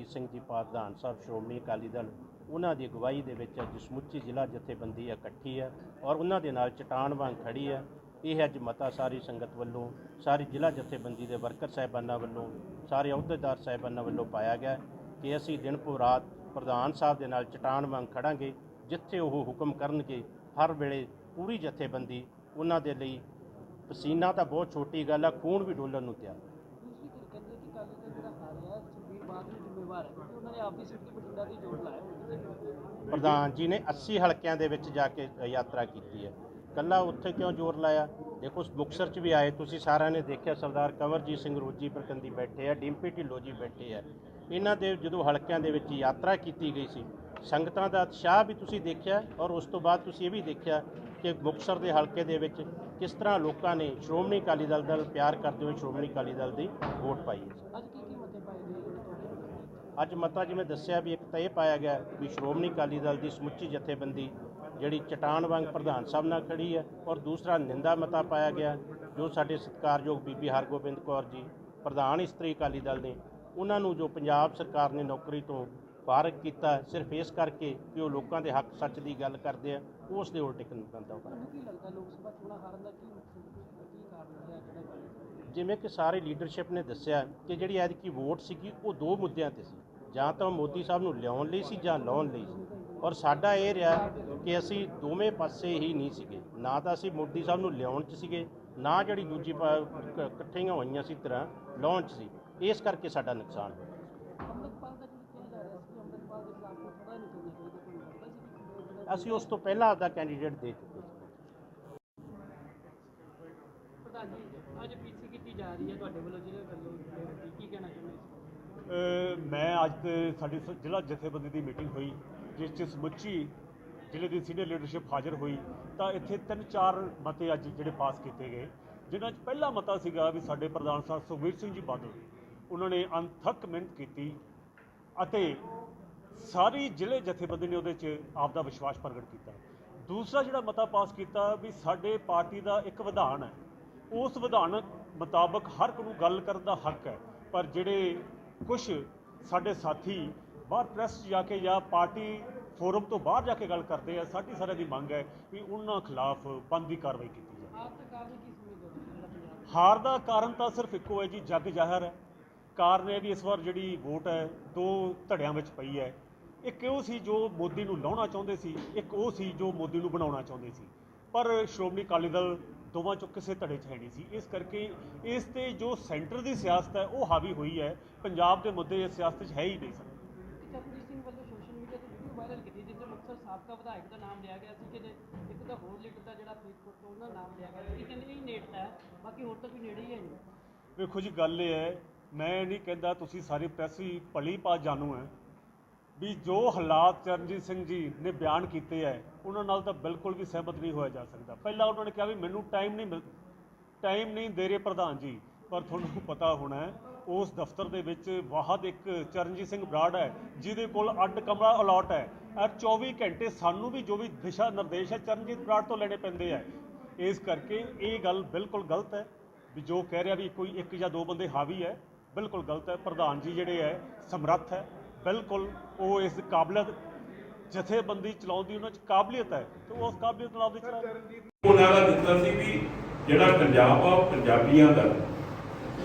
ਰਣਜੀਤ ਸਿੰਘ ਜੀ, ਪ੍ਰਧਾਨ ਸਾਹਿਬ, ਸ਼੍ਰੋਮਣੀ ਅਕਾਲੀ ਦਲ, ਉਹਨਾਂ ਦੀ ਅਗਵਾਈ ਦੇ ਵਿੱਚ ਅੱਜ ਸਮੁੱਚੀ ਜ਼ਿਲ੍ਹਾ ਜਥੇਬੰਦੀ ਇਕੱਠੀ ਹੈ ਔਰ ਉਹਨਾਂ ਦੇ ਨਾਲ ਚਟਾਨ ਵਾਂਗ ਖੜੀ ਹੈ। ਇਹ ਅੱਜ ਮਤਾ ਸਾਰੀ ਸੰਗਤ ਵੱਲੋਂ, ਸਾਰੀ ਜ਼ਿਲ੍ਹਾ ਜਥੇਬੰਦੀ ਦੇ ਵਰਕਰ ਸਾਹਿਬਾਨਾਂ ਵੱਲੋਂ, ਸਾਰੇ ਅਹੁਦੇਦਾਰ ਸਾਹਿਬਾਨਾਂ ਵੱਲੋਂ ਪਾਇਆ ਗਿਆ ਕਿ ਅਸੀਂ ਦਿਨ ਪੂਰ ਰਾਤ ਪ੍ਰਧਾਨ ਸਾਹਿਬ ਦੇ ਨਾਲ ਚਟਾਨ ਵਾਂਗ ਖੜਾਂਗੇ ਜਿੱਥੇ ਉਹ ਹੁਕਮ ਕਰਨਗੇ, ਹਰ ਵੇਲੇ ਪੂਰੀ ਜਥੇਬੰਦੀ ਉਹਨਾਂ ਦੇ ਲਈ ਪਸੀਨਾ ਤਾਂ ਬਹੁਤ ਛੋਟੀ ਗੱਲ ਆ, ਖੂਨ ਵੀ ਡੋਲਣ ਨੂੰ ਤਿਆਰ ਦੂਸਰੀ ਗੱਲ ਕਹਿੰਦੇ ਕਿ ਕਾਲੀ ਦਾ ਜਿਹੜਾ ਹਾਰਿਆ ਸੁਖਬੀਰ ਬਾਦਲ ਜ਼ਿੰਮੇਵਾਰ ਹੈ ਕਿਉਂਕਿ ਉਹਨਾਂ ਨੇ ਆਪਦੀ ਸੀਟ ਤੇ ਬਠਿੰਡਾ ਦੀ ਜੋੜ ਲਾਇਆ ਹੋਇਆ ਪ੍ਰਧਾਨ ਜੀ ਨੇ 80 ਹਲਕਿਆਂ ਦੇ ਵਿੱਚ ਜਾ ਕੇ ਯਾਤਰਾ ਕੀਤੀ ਹੈ। ਕੱਲਾ ਉੱਥੇ ਕਿਉਂ ਜ਼ੋਰ ਲਾਇਆ? ਦੇਖੋ ਮੁਕਸਰ 'ਚ ਵੀ ਆਏ ਤੁਸੀਂ ਸਾਰਿਆਂ ਨੇ ਦੇਖਿਆ ਸਰਦਾਰ ਕੰਵਰਜੀਤ ਸਿੰਘ ਰੋਜੀ ਪ੍ਰਕੰਦੀ ਬੈਠੇ ਆ ਡਿੰਪੀ ਢਿੱਲੋਂ ਜੀ ਬੈਠੇ ਆ। ਇਹਨਾਂ ਦੇ ਜਦੋਂ ਹਲਕਿਆਂ ਦੇ ਵਿੱਚ ਯਾਤਰਾ ਕੀਤੀ ਗਈ ਸੀ ਸੰਗਤਾਂ ਦਾ ਉਤਸ਼ਾਹ ਵੀ ਤੁਸੀਂ ਦੇਖਿਆ ਔਰ ਉਸ ਤੋਂ ਬਾਅਦ ਤੁਸੀਂ ਇਹ ਵੀ ਦੇਖਿਆ ਕਿ ਮੁਕਸਰ ਦੇ ਹਲਕੇ ਦੇ ਵਿੱਚ ਕਿਸ ਤਰ੍ਹਾਂ ਲੋਕਾਂ ਨੇ ਸ਼੍ਰੋਮਣੀ ਅਕਾਲੀ ਦਲ ਦਾ ਪਿਆਰ ਕਰਦੇ ਹੋਏ ਸ਼੍ਰੋਮਣੀ ਅਕਾਲੀ ਦਲ ਦੀ ਵੋਟ ਪਾਈ ਹੈ ਅੱਜ ਕੀ ਕੀ ਮਤੇ ਪਾਏ ਗਏ ਜਿਹੜੇ ਤੁਹਾਡੇ ਅੱਜ ਮਤਾ ਜਿਵੇਂ ਦੱਸਿਆ ਵੀ ਇੱਕ ਤਾਂ ਇਹ ਪਾਇਆ ਗਿਆ ਵੀ ਸ਼੍ਰੋਮਣੀ ਅਕਾਲੀ ਦਲ ਦੀ ਸਮੁੱਚੀ ਜਥੇਬੰਦੀ ਜਿਹੜੀ ਚਟਾਨ ਵਾਂਗ ਪ੍ਰਧਾਨ ਸਾਹਿਬ ਨਾਲ ਖੜੀ ਹੈ ਔਰ ਦੂਸਰਾ ਨਿੰਦਾ ਮਤਾ ਪਾਇਆ ਗਿਆ, ਜੋ ਸਾਡੇ ਸਤਿਕਾਰਯੋਗ ਬੀਬੀ ਹਰਗੋਬਿੰਦ ਕੌਰ ਜੀ, ਪ੍ਰਧਾਨ ਇਸਤਰੀ ਅਕਾਲੀ ਦਲ ਨੇ, ਉਹਨਾਂ ਨੂੰ ਜੋ ਪੰਜਾਬ ਸਰਕਾਰ ਨੇ ਨੌਕਰੀ ਤੋਂ ਫਾਰਗ ਕੀਤਾ, ਸਿਰਫ ਇਸ ਕਰਕੇ ਕਿ ਉਹ ਲੋਕਾਂ ਦੇ ਹੱਕ ਸੱਚ ਦੀ ਗੱਲ ਕਰਦੇ ਆ, ਉਸ ਦੇ ਉਲਟ ਇੱਕ ਪੈਂਦਾ ਉਹ ਕੀ ਲੱਗਦਾ ਲੋਕ ਸਭਾ ਚੋਣਾਂ ਹਾਰਨ ਦਾ ਕੀ ਕੀ ਕਾਰਨ ਹੈ ਜਿਵੇਂ ਕਿ ਸਾਰੇ ਲੀਡਰਸ਼ਿਪ ਨੇ ਦੱਸਿਆ ਕਿ ਜਿਹੜੀ ਐਤਕੀ ਵੋਟ ਸੀਗੀ, ਉਹ ਦੋ ਮੁੱਦਿਆਂ ਤੇ ਸੀ। ਜਾਂ ਤਾਂ ਮੋਦੀ ਸਾਹਿਬ ਨੂੰ ਲਿਆਉਣ ਲਈ ਸੀ ਜਾਂ ਲਾਉਣ ਲਈ ਸੀ। ਔਰ ਸਾਡਾ ਇਹ ਰਿਹਾ ਕਿ ਅਸੀਂ ਦੋਵੇਂ ਪਾਸੇ ਹੀ ਨਹੀਂ ਸੀਗੇ। ਨਾ ਤਾਂ ਅਸੀਂ ਮੋਦੀ ਸਾਹਿਬ ਨੂੰ ਲਿਆਉਣ 'ਚ ਸੀਗੇ, ਨਾ ਜਿਹੜੀ ਦੂਜੀ ਪਾ- ਇਕੱਠੀਆਂ ਹੋਈਆਂ ਸੀ ਤਰ੍ਹਾਂ ਲਾਉਣ 'ਚ ਸੀ। ਇਸ ਕਰਕੇ ਸਾਡਾ ਨੁਕਸਾਨ ਹੋਇਆ। ਅਸੀਂ ਉਸ ਤੋਂ ਪਹਿਲਾਂ ਆਪਦਾ ਕੈਂਡੀਡੇਟ ਦੇ ਚੁੱਕੇ ਸੀ। ਅੱਜ ਪੀਸੀ ਕੀਤੀ ਜਾ ਰਹੀ ਹੈ ਤੁਹਾਡੇ ਵੱਲੋਂ ਜਿਹੜੇ ਵੱਲੋਂ ਕੀ- ਕਹਿਣਾ ਚਾਹੁੰਦੇ ਮੈਂ ਅੱਜ ਤੇ ਸਾਡੀ ਸ- ਜ਼ਿਲ੍ਹਾ ਜਥੇਬੰਦੀ ਦੀ ਮੀਟਿੰਗ ਹੋਈ, ਜਿਸ 'ਚ ਸਮੁੱਚੀ ਜ਼ਿਲ੍ਹੇ ਦੀ ਸੀਨੀਅਰ ਲੀਡਰਸ਼ਿਪ ਹਾਜ਼ਰ ਹੋਈ। ਤਾਂ ਇੱਥੇ ਤਿੰਨ ਚਾਰ ਮਤੇ ਅੱਜ ਜਿਹੜੇ ਪਾਸ ਕੀਤੇ ਗਏ, ਜਿਨ੍ਹਾਂ 'ਚ ਪਹਿਲਾ ਮਤਾ ਸੀਗਾ ਵੀ ਸਾਡੇ ਪ੍ਰਧਾਨ ਸਾਹਿਬ ਸੁਖਬੀਰ ਸਿੰਘ ਜੀ ਬਾਦਲ। ਉਹਨਾਂ ਨੇ ਅਣਥੱਕ ਮਿਹਨਤ ਕੀਤੀ ਅਤੇ ਸਾਰੀ ਜ਼ਿਲ੍ਹੇ ਜਥੇਬੰਦੀ ਨੇ ਉਹਦੇ 'ਚ ਆਪ ਦਾ ਵਿਸ਼ਵਾਸ ਪ੍ਰਗਟ ਕੀਤਾ। ਦੂਸਰਾ ਜਿਹੜਾ ਮਤਾ ਪਾਸ ਕੀਤਾ ਵੀ ਸਾਡੇ ਪਾਰਟੀ ਦਾ ਇੱਕ ਵਿਧਾਨ ਹੈ, ਉਸ ਵਿਧਾਨ ਮੁਤਾਬਕ ਹਰ ਇੱਕ ਨੂੰ ਗੱਲ ਕਰਨ ਦਾ ਹੱਕ ਹੈ, ਪਰ ਜਿਹੜੇ ਕੁਝ ਸਾਡੇ ਸਾਥੀ ਬਾਹਰ ਪ੍ਰੈਸ 'ਚ ਜਾ ਕੇ ਜਾਂ ਪਾਰਟੀ ਫੋਰਮ ਤੋਂ ਬਾਹਰ ਜਾ ਕੇ ਗੱਲ ਕਰਦੇ ਆ ਸਾਡੀ ਸਾਰਿਆਂ ਦੀ ਮੰਗ ਹੈ ਵੀ ਉਹਨਾਂ ਖਿਲਾਫ ਬੰਦੀ ਕਾਰਵਾਈ ਕੀਤੀ ਜਾਵੇ। ਆਪ ਦਾ ਕਾਰਨ ਕੀ ਪੰਜਾਬ ਹਾਰ ਦਾ ਕਾਰਨ ਤਾਂ ਸਿਰਫ ਇੱਕੋ ਹੈ ਜੀ ਜੱਗ ਜ਼ਾਹਰ ਹੈ। ਕਾਰਨ ਇਹ ਵੀ ਇਸ ਵਾਰ ਜਿਹੜੀ ਵੋਟ ਹੈ ਦੋ ਧੜਿਆਂ ਵਿੱਚ ਪਈ ਹੈ। ਇੱਕ ਉਹ ਸੀ ਜੋ ਮੋਦੀ ਨੂੰ ਲਾਉਣਾ ਚਾਹੁੰਦੇ ਸੀ ਇੱਕ ਉਹ ਸੀ ਜੋ ਮੋਦੀ ਨੂੰ ਬਣਾਉਣਾ ਚਾਹੁੰਦੇ ਸੀ। ਪਰ ਸ਼੍ਰੋਮਣੀ ਅਕਾਲੀ ਦਲ ਦੋਵਾਂ ਚੋਂ ਕਿਸੇ ਧੜੇ 'ਚ ਹੈ ਨਹੀਂ ਸੀ। ਇਸ ਕਰਕੇ ਇਸ ਤੇ ਜੋ ਸੈਂਟਰ ਦੀ ਸਿਆਸਤ ਹੈ ਉਹ ਹਾਵੀ ਹੋਈ ਹੈ। ਪੰਜਾਬ ਦੇ ਮੁੱਦੇ ਇਸ ਸਿਆਸਤ 'ਚ ਹੈ ਹੀ ਨਹੀਂ ਚਰਨਜੀਤ ਸਿੰਘ ਵੱਲੋਂ ਸੋਸ਼ਲ ਮੀਡੀਆ ਤੇ ਵੀਡੀਓ ਵਾਇਰਲ ਕੀਤੀ ਜਿਸ ਵਿੱਚ ਮੁਕਤਸਰ ਸਾਬਕਾ ਵਿਧਾਇਕ ਦਾ ਨਾਮ ਲਿਆ ਗਿਆ ਸੀ ਕਿ ਜੇ ਇੱਕ ਦਾ ਹੋਰ ਲੀਡਰ ਦਾ ਜਿਹੜਾ ਫਰੀਦਕੋਟ ਤੋਂ ਉਹਨਾਂ ਦਾ ਨਾਮ ਲਿਆ ਗਿਆ ਸੀ ਕਹਿੰਦੇ ਇਹ ਨੇੜਤਾ ਹੈ ਬਾਕੀ ਹੋਰ ਤਾਂ ਕੋਈ ਨੇੜੇ ਹੀ ਹੈ ਨਹੀਂ। ਵੇਖੋ ਜੀ ਗੱਲ ਇਹ ਹੈ ਮੈਂ ਨਹੀਂ ਕਹਿੰਦਾ ਤੁਸੀਂ ਸਾਰੀ ਪ੍ਰੈਸ ਵੀ ਭਲੀ ਭਾਤ ਜਾਣੂ ਹੈ। ਵੀ ਜੋ ਹਾਲਾਤ ਚਰਨਜੀਤ ਸਿੰਘ ਜੀ ਨੇ ਬਿਆਨ ਕੀਤੇ ਹੈ, ਉਹਨਾਂ ਨਾਲ ਤਾਂ ਬਿਲਕੁਲ ਵੀ ਸਹਿਮਤ ਨਹੀਂ ਹੋਇਆ ਜਾ ਸਕਦਾ। ਪਹਿਲਾਂ ਉਹਨਾਂ ਨੇ ਕਿਹਾ ਵੀ ਮੈਨੂੰ ਟਾਈਮ ਨਹੀਂ ਮਿਲ ਟਾਈਮ ਨਹੀਂ ਦੇ ਰਹੇ ਪ੍ਰਧਾਨ ਜੀ, ਪਰ ਤੁਹਾਨੂੰ ਪਤਾ ਹੋਣਾ ਉਸ ਦਫ਼ਤਰ ਦੇ ਵਿੱਚ ਵਾਹਦ ਇੱਕ ਚਰਨਜੀਤ ਸਿੰਘ ਬਰਾੜ ਹੈ, ਜਿਹਦੇ ਕੋਲ ਅੱਡ ਕਮਰਾ ਅਲਾਟ ਹੈ। ਔਰ 24 ਘੰਟੇ ਸਾਨੂੰ ਵੀ ਜੋ ਵੀ ਦਿਸ਼ਾ ਨਿਰਦੇਸ਼ ਹੈ, ਚਰਨਜੀਤ ਬਰਾੜ ਤੋਂ ਲੈਣੇ ਪੈਂਦੇ ਆ ਇਸ ਕਰਕੇ ਇਹ ਗੱਲ ਬਿਲਕੁਲ ਗਲਤ ਹੈ ਵੀ ਜੋ ਕਹਿ ਰਿਹਾ ਵੀ ਕੋਈ ਇੱਕ ਜਾਂ ਦੋ ਬੰਦੇ ਹਾਵੀ ਹੈ, ਬਿਲਕੁਲ ਗਲਤ ਹੈ। ਪ੍ਰਧਾਨ ਜੀ ਜਿਹੜੇ ਹੈ, ਸਮਰੱਥ ਹੈ। ਬਿਲਕੁਲ ਉਹ ਇਸ ਕਾਬਲੀਅਤ ਜਥੇਬੰਦੀ ਚਲਾਉਣ ਦੀ ਉਹਨਾਂ 'ਚ ਕਾਬਲੀਅਤ ਹੈ ਤੇ ਉਸ ਕਾਬਲੀਅਤ ਨਾਲ ਆਪਦੀ ਚਲਾ ਉਹਨਾਂ ਦਾ ਦਿੱਤਾ ਸੀ ਵੀ ਜਿਹੜਾ ਪੰਜਾਬ ਆ ਪੰਜਾਬੀਆਂ ਦਾ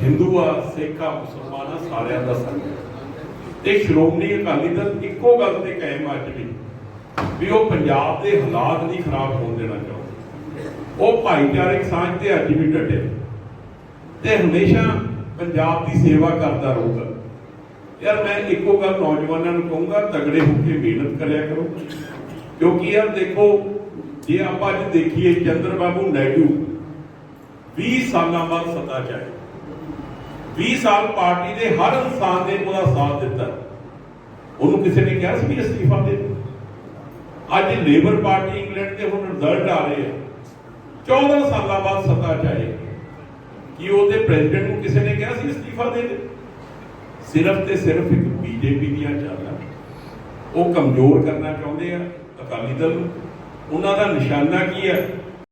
ਹਿੰਦੂ ਆ ਸਿੱਖ ਆ ਮੁਸਲਮਾਨ ਆ ਸਾਰਿਆਂ ਦਾ ਸੰਗ ਤੇ ਸ਼੍ਰੋਮਣੀ ਅਕਾਲੀ ਦਲ ਇੱਕੋ ਗੱਲ ਤੇ ਕਾਇਮ ਅੱਜ ਵੀ ਵੀ ਉਹ ਪੰਜਾਬ ਦੇ ਹਾਲਾਤ ਨਹੀਂ ਖਰਾਬ ਹੋਣ ਦੇਣਾ ਚਾਹੁੰਦੇ। ਉਹ ਭਾਈਚਾਰਕ ਸਾਂਝ ਤੇ ਅੱਜ ਵੀ ਡਟੇ ਤੇ ਹਮੇਸ਼ਾ ਪੰਜਾਬ ਦੀ ਸੇਵਾ ਕਰਦਾ ਰਹੂਗਾ। ਯਾਰ ਮੈਂ ਇੱਕੋ ਗੱਲ ਨੌਜਵਾਨਾਂ ਨੂੰ ਕਹੂੰਗਾ, ਤਗੜੇ ਹੋ ਕੇ ਮਿਹਨਤ ਕਰਿਆ ਕਰੋ। ਕਿਉਂਕਿ ਯਾਰ ਦੇਖੋ, ਜੇ ਆਪਾਂ ਅੱਜ ਦੇਖੀਏ ਚੰਦਰ ਬਾਬੂ ਨਾਇਡੂ 20 ਸਾਲਾਂ ਬਾਅਦ ਸੱਤਾ 'ਚ ਆਏ। 20 ਸਾਲ ਪਾਰਟੀ ਦੇ ਹਰ ਇਨਸਾਨ ਨੇ ਉਹਦਾ ਸਾਥ ਦਿੱਤਾ। ਉਹਨੂੰ ਕਿਸੇ ਨੇ ਕਿਹਾ ਸੀ ਵੀ ਅਸਤੀਫਾ ਦੇ ਅੱਜ ਲੇਬਰ ਪਾਰਟੀ ਇੰਗਲੈਂਡ ਦੇ ਹੁਣ ਰਿਜ਼ਲਟ ਆ ਰਹੇ ਆ। 14 ਸਾਲਾਂ ਬਾਅਦ ਸੱਤਾ 'ਚ ਆਏ। ਕਿ ਉਹਦੇ ਪ੍ਰੈਜ਼ੀਡੈਂਟ ਨੂੰ ਕਿਸੇ ਨੇ ਕਿਹਾ ਸੀ ਅਸਤੀਫਾ ਦੇ ਦੇ ਸਿਰਫ ਤੇ ਸਿਰਫ ਇੱਕ ਬੀਜੇਪੀ ਦੀਆਂ ਚਾਲਾਂ। ਉਹ ਕਮਜ਼ੋਰ ਕਰਨਾ ਚਾਹੁੰਦੇ ਆ ਅਕਾਲੀ ਦਲ ਨੂੰ। ਉਹਨਾਂ ਦਾ ਨਿਸ਼ਾਨਾ ਕੀ ਹੈ?